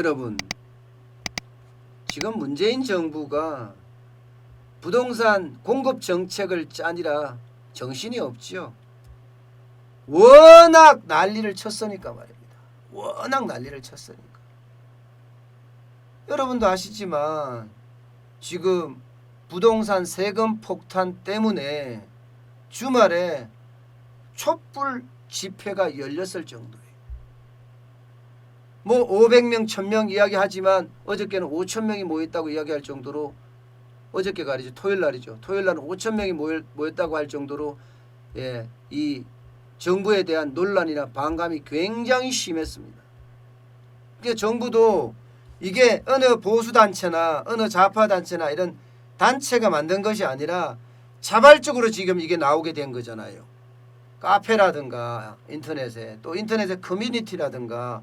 여러분 지금 문재인 정부가 부동산 공급 정책을 짜니라 정신이 없지요. 워낙 난리를 쳤으니까 말입니다. 워낙 난리를 쳤으니까. 여러분도 아시지만 지금 부동산 세금 폭탄 때문에 주말에 촛불 집회가 열렸을 정도예요. 뭐 500명, 1000명 이야기하지만 어저께는 5000명이 모였다고 이야기할 정도로 어저께가 아니죠. 토요일 날이죠. 토요일 날은 5000명이 모였다고 할 정도로 예, 이 정부에 대한 논란이나 반감이 굉장히 심했습니다. 그러니까 정부도 이게 어느 보수 단체나 어느 좌파 단체나 이런 단체가 만든 것이 아니라 자발적으로 지금 이게 나오게 된 거잖아요. 카페라든가 인터넷에 또 인터넷의 커뮤니티라든가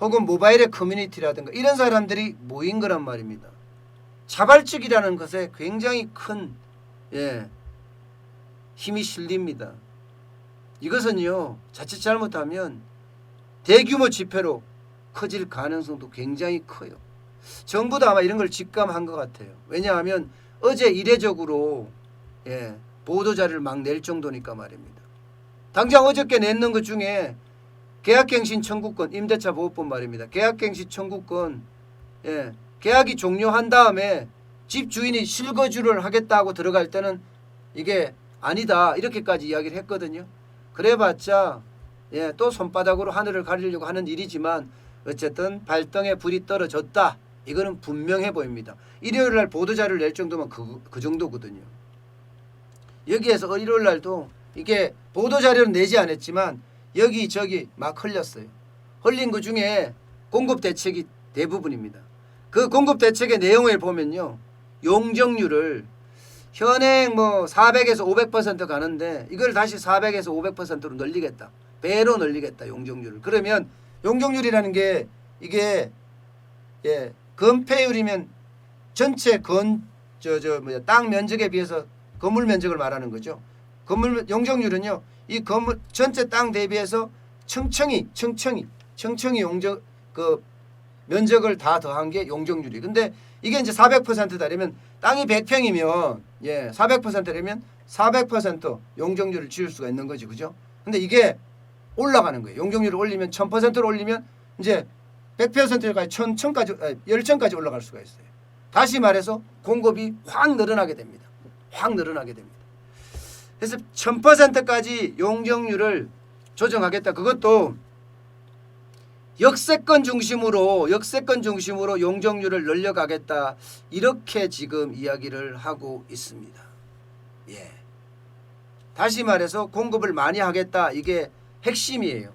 혹은 모바일의 커뮤니티라든가 이런 사람들이 모인 거란 말입니다. 자발적이라는 것에 굉장히 큰 예, 힘이 실립니다. 이것은요 자칫 잘못하면 대규모 집회로 커질 가능성도 굉장히 커요. 정부도 아마 이런 걸 직감한 것 같아요. 왜냐하면 어제 이례적으로 예, 보도 자료를 막 낼 정도니까 말입니다. 당장 어저께 냈는 것 중에 계약갱신 청구권 임대차 보호법 말입니다. 계약갱신 청구권 예, 계약이 종료한 다음에 집 주인이 실거주를 하겠다고 들어갈 때는 이게 아니다 이렇게까지 이야기를 했거든요. 그래봤자 예, 또 손바닥으로 하늘을 가리려고 하는 일이지만 어쨌든 발등에 불이 떨어졌다. 이거는 분명해 보입니다. 일요일 날 보도자료를 낼 정도면 그, 그 정도거든요. 여기에서 일요일 날도 이게 보도자료는 내지 않았지만 여기 저기 막 흘렸어요. 흘린 것 중에 공급 대책이 대부분입니다. 그 공급 대책의 내용을 보면요. 용적률을 현행 뭐 400에서 500% 가는데 이걸 다시 400에서 500%로 늘리겠다. 배로 늘리겠다. 용적률을. 그러면 용적률이라는 게 이게 예, 건폐율이면 전체 건 저 저 뭐야 땅 면적에 비해서 건물 면적을 말하는 거죠. 건물 용적률은요. 이 건물 전체 땅 대비해서 청청이 청청이 청청이 용적 그 면적을 다 더한 게 용적률이. 근데 이게 이제 400%다라면 땅이 100평이면 예, 400%라면 400% 용적률을 지을 수가 있는 거지. 그죠? 근데 이게 올라가는 거예요. 용적률을 올리면 1000%를 올리면 이제 100%까지 1000, 1000까지 아니, 1000까지 올라갈 수가 있어요. 다시 말해서 공급이 확 늘어나게 됩니다. 확 늘어나게 됩니다. 그래서 1000%까지 용적률을 조정하겠다. 그것도 역세권 중심으로 역세권 중심으로 용적률을 늘려가겠다. 이렇게 지금 이야기를 하고 있습니다. 예. 다시 말해서 공급을 많이 하겠다. 이게 핵심이에요.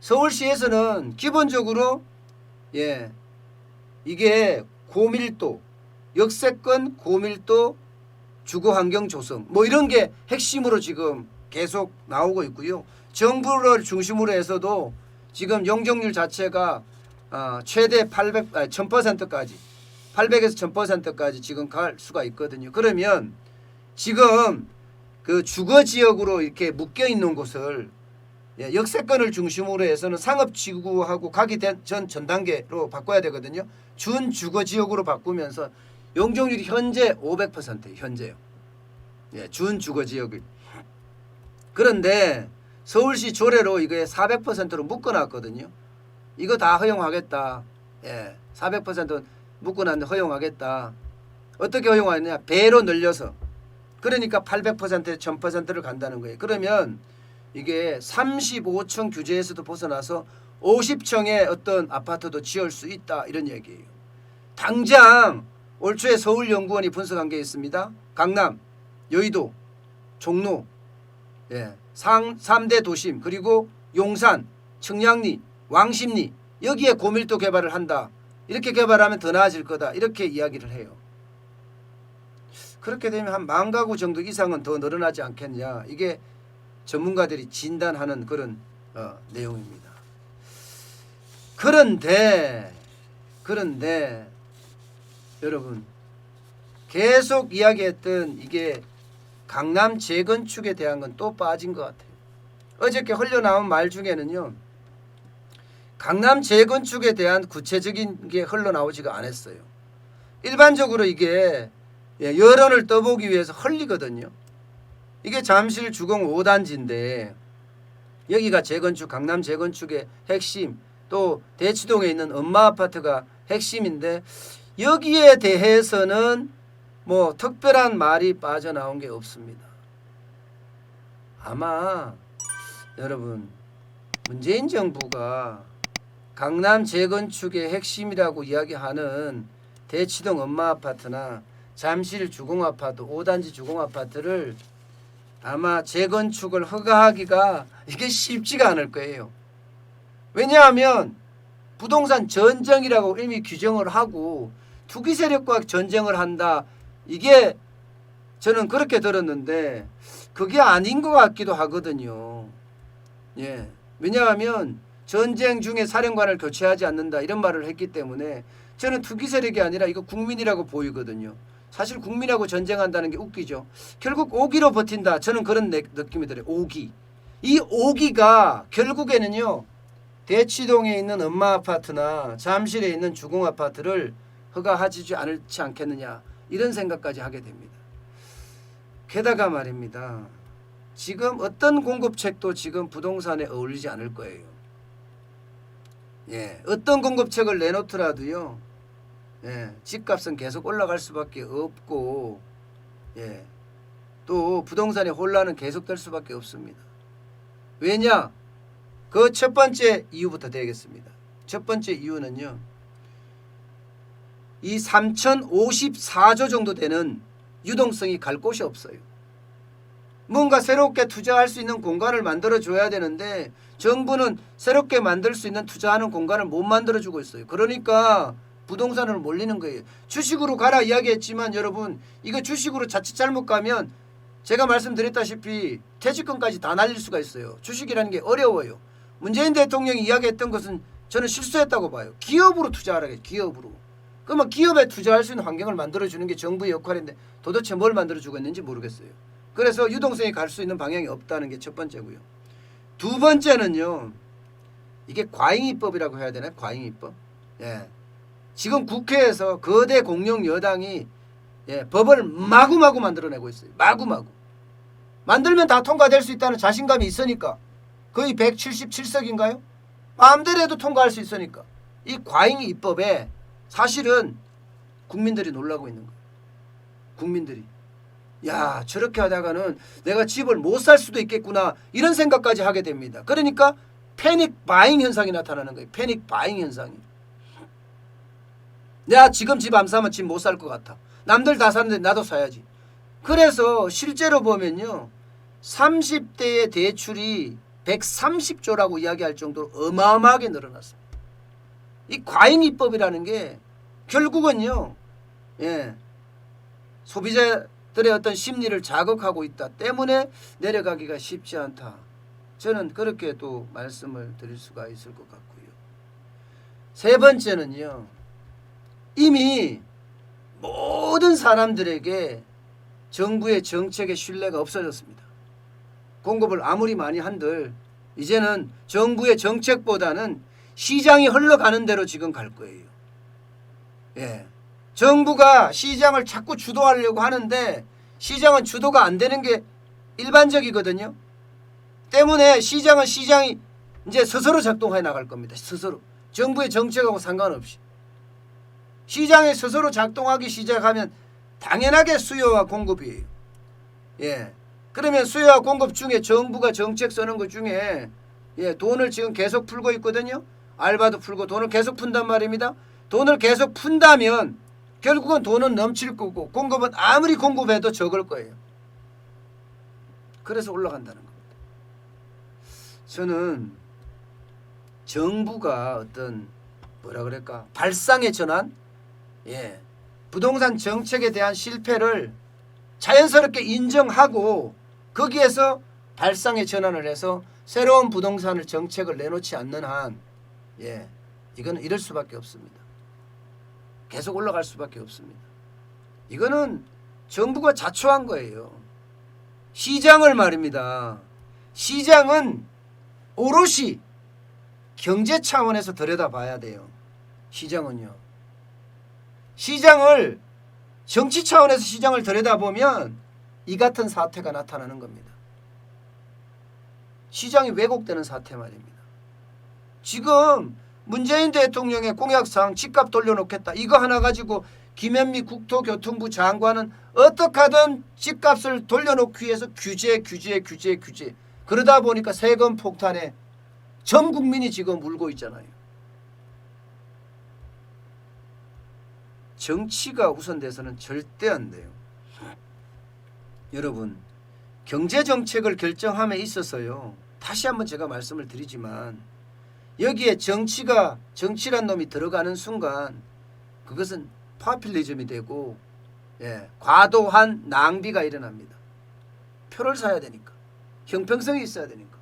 서울시에서는 기본적으로 예. 이게 고밀도 역세권 고밀도 주거 환경 조성 뭐 이런 게 핵심으로 지금 계속 나오고 있고요. 정부를 중심으로 해서도 지금 용적률 자체가 어, 최대 800, 아, 1000%까지 800에서 1000%까지 지금 갈 수가 있거든요. 그러면 지금 그 주거 지역으로 이렇게 묶여 있는 곳을 예, 역세권을 중심으로 해서는 상업지구하고 가기 전 전 단계로 바꿔야 되거든요. 준 주거 지역으로 바꾸면서 용적률이 현재 500%예요. 현재요. 예, 준 주거 지역을. 그런데 서울시 조례로 이게 400%로 묶어놨거든요. 이거 다 허용하겠다. 예, 400% 묶어놨는데 허용하겠다. 어떻게 허용하느냐? 배로 늘려서. 그러니까 800%에 1000%를 간다는 거예요. 그러면 이게 35층 규제에서도 벗어나서 50층의 어떤 아파트도 지을 수 있다 이런 얘기예요. 당장 올 초에 서울연구원이 분석한 게 있습니다. 강남, 여의도, 종로, 예, 상 3대 도심 그리고 용산, 청량리, 왕십리 여기에 고밀도 개발을 한다. 이렇게 개발하면 더 나아질 거다. 이렇게 이야기를 해요. 그렇게 되면 한 만 가구 정도 이상은 더 늘어나지 않겠냐. 이게 전문가들이 진단하는 그런 어, 내용입니다. 그런데 그런데 여러분 계속 이야기했던 이게 강남 재건축에 대한 건 또 빠진 것 같아요. 어저께 흘러나온 말 중에는요. 강남 재건축에 대한 구체적인 게 흘러나오지가 않았어요. 일반적으로 이게 예, 여론을 떠보기 위해서 흘리거든요. 이게 잠실 주공 5단지인데 여기가 재건축 강남 재건축의 핵심 또 대치동에 있는 엄마 아파트가 핵심인데 여기에 대해서는 뭐 특별한 말이 빠져나온 게 없습니다. 아마 여러분 문재인 정부가 강남 재건축의 핵심이라고 이야기하는 대치동 엄마 아파트나 잠실 주공 아파트 5단지 주공 아파트를 아마 재건축을 허가하기가 이게 쉽지가 않을 거예요. 왜냐하면 부동산 전쟁이라고 이미 규정을 하고 투기 세력과 전쟁을 한다. 이게 저는 그렇게 들었는데 그게 아닌 것 같기도 하거든요. 예. 왜냐하면 전쟁 중에 사령관을 교체하지 않는다 이런 말을 했기 때문에 저는 투기 세력이 아니라 이거 국민이라고 보이거든요. 사실 국민하고 전쟁한다는 게 웃기죠. 결국 오기로 버틴다. 저는 그런 내- 느낌이 들어요. 오기. 이 오기가 결국에는요. 대치동에 있는 엄마 아파트나 잠실에 있는 주공 아파트를 허가하지 않을지 않겠느냐 이런 생각까지 하게 됩니다. 게다가 말입니다. 지금 어떤 공급책도 지금 부동산에 어울리지 않을 거예요. 예, 어떤 공급책을 내놓더라도요. 예, 집값은 계속 올라갈 수밖에 없고, 예, 또 부동산의 혼란은 계속될 수밖에 없습니다. 왜냐? 그 첫 번째 이유부터 되겠습니다. 첫 번째 이유는요. 이 3,054조 정도 되는 유동성이 갈 곳이 없어요. 뭔가 새롭게 투자할 수 있는 공간을 만들어 줘야 되는데 정부는 새롭게 만들 수 있는 투자하는 공간을 못 만들어 주고 있어요. 그러니까 부동산으로 몰리는 거예요. 주식으로 가라 이야기했지만 여러분 이거 주식으로 자칫 잘못 가면 제가 말씀드렸다시피 퇴직금까지 다 날릴 수가 있어요. 주식이라는 게 어려워요. 문재인 대통령이 이야기했던 것은 저는 실수했다고 봐요. 기업으로 투자하라 기업으로. 그러면 기업에 투자할 수 있는 환경을 만들어 주는 게 정부의 역할인데 도대체 뭘 만들어 주고 있는지 모르겠어요. 그래서 유동성이 갈 수 있는 방향이 없다는 게 첫 번째고요. 두 번째는요. 이게 과잉입법이라고 해야 되나? 과잉입법. 예. 지금 국회에서 거대 공룡 여당이 예, 법을 마구마구 만들어내고 있어요. 마구마구. 만들면 다 통과될 수 있다는 자신감이 있으니까 거의 177석인가요? 마음대로 해도 통과할 수 있으니까 이 과잉 입법에 사실은 국민들이 놀라고 있는 거예요. 국민들이 야 저렇게 하다가는 내가 집을 못 살 수도 있겠구나 이런 생각까지 하게 됩니다. 그러니까 패닉 바잉 현상이 나타나는 거예요. 패닉 바잉 현상이. 내가 지금 집 안 사면 집 못 살 것 같아. 남들 다 사는데 나도 사야지. 그래서 실제로 보면요. 30대의 대출이 130조라고 이야기할 정도로 어마어마하게 늘어났습니다. 이 과잉 입법이라는 게 결국은요. 예. 소비자들의 어떤 심리를 자극하고 있다 때문에 내려가기가 쉽지 않다. 저는 그렇게 또 말씀을 드릴 수가 있을 것 같고요. 세 번째는요. 이미 모든 사람들에게 정부의 정책의 신뢰가 없어졌습니다. 공급을 아무리 많이 한들 이제는 정부의 정책보다는 시장이 흘러가는 대로 지금 갈 거예요. 예. 정부가 시장을 자꾸 주도하려고 하는데 시장은 주도가 안 되는 게 일반적이거든요. 때문에 시장은 시장이 이제 스스로 작동해 나갈 겁니다. 스스로. 정부의 정책하고 상관없이. 시장에 스스로 작동하기 시작하면 당연하게 수요와 공급이에요. 예. 그러면 수요와 공급 중에 정부가 정책 쓰는 것 중에 예, 돈을 지금 계속 풀고 있거든요. 알바도 풀고 돈을 계속 푼단 말입니다. 돈을 계속 푼다면 결국은 돈은 넘칠 거고 공급은 아무리 공급해도 적을 거예요. 그래서 올라간다는 겁니다. 저는 정부가 어떤 뭐라 그럴까 발상의 전환, 예, 부동산 정책에 대한 실패를 자연스럽게 인정하고 거기에서 발상의 전환을 해서 새로운 부동산을 정책을 내놓지 않는 한, 예, 이거는 이럴 수밖에 없습니다. 계속 올라갈 수밖에 없습니다. 이거는 정부가 자초한 거예요. 시장을 말입니다. 시장은 오롯이 경제 차원에서 들여다봐야 돼요. 시장은요. 시장을 정치 차원에서 시장을 들여다보면 이 같은 사태가 나타나는 겁니다. 시장이 왜곡되는 사태 말입니다. 지금 문재인 대통령의 공약상 집값 돌려놓겠다. 이거 하나 가지고 김현미 국토교통부 장관은 어떻게 하든 집값을 돌려놓기 위해서 규제 규제 규제 규제 그러다 보니까 세금 폭탄에 전 국민이 지금 울고 있잖아요. 정치가 우선돼서는 절대 안 돼요. 여러분 경제 정책을 결정함에 있어서요. 다시 한번 제가 말씀을 드리지만 여기에 정치가 정치란 놈이 들어가는 순간 그것은 파퓰리즘이 되고 예, 과도한 낭비가 일어납니다. 표를 사야 되니까 형평성이 있어야 되니까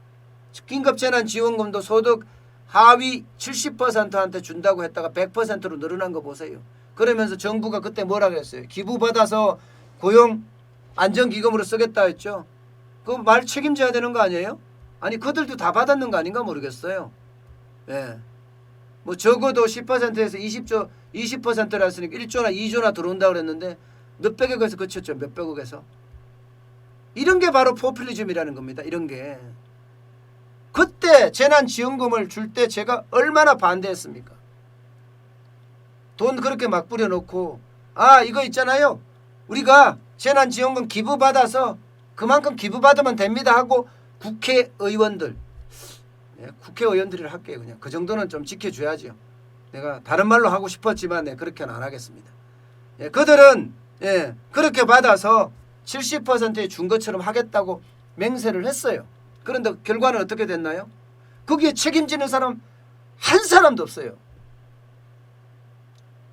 긴급재난지원금도 소득 하위 70%한테 준다고 했다가 100%로 늘어난 거 보세요. 그러면서 정부가 그때 뭐라 그랬어요? 기부 받아서 고용 안정기금으로 쓰겠다 했죠. 그 말 책임져야 되는 거 아니에요? 아니 그들도 다 받았는 거 아닌가 모르겠어요. 예. 뭐 적어도 10%에서 20조 20%라 했으니까 1조나 2조나 들어온다 그랬는데 몇백억에서 그쳤죠. 몇백억에서. 이런 게 바로 포퓰리즘이라는 겁니다. 이런 게. 그때 재난지원금을 줄 때 제가 얼마나 반대했습니까? 돈 그렇게 막 뿌려놓고 아 이거 있잖아요. 우리가 재난지원금 기부받아서 그만큼 기부받으면 됩니다 하고 국회의원들 예, 국회의원들을 할게요 그냥 그 정도는 좀 지켜줘야죠. 내가 다른 말로 하고 싶었지만 네, 그렇게는 안 하겠습니다. 예, 그들은 예, 그렇게 받아서 70%에 준 것처럼 하겠다고 맹세를 했어요. 그런데 결과는 어떻게 됐나요? 거기에 책임지는 사람 한 사람도 없어요.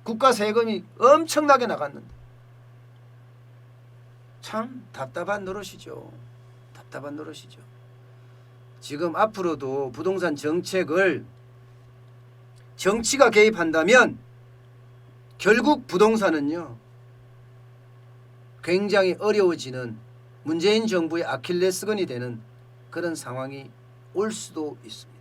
국가 세금이 엄청나게 나갔는데 참 답답한 노릇이죠. 답답한 노릇이죠. 지금 앞으로도 부동산 정책을 정치가 개입한다면 결국 부동산은요 굉장히 어려워지는 문재인 정부의 아킬레스건이 되는 그런 상황이 올 수도 있습니다.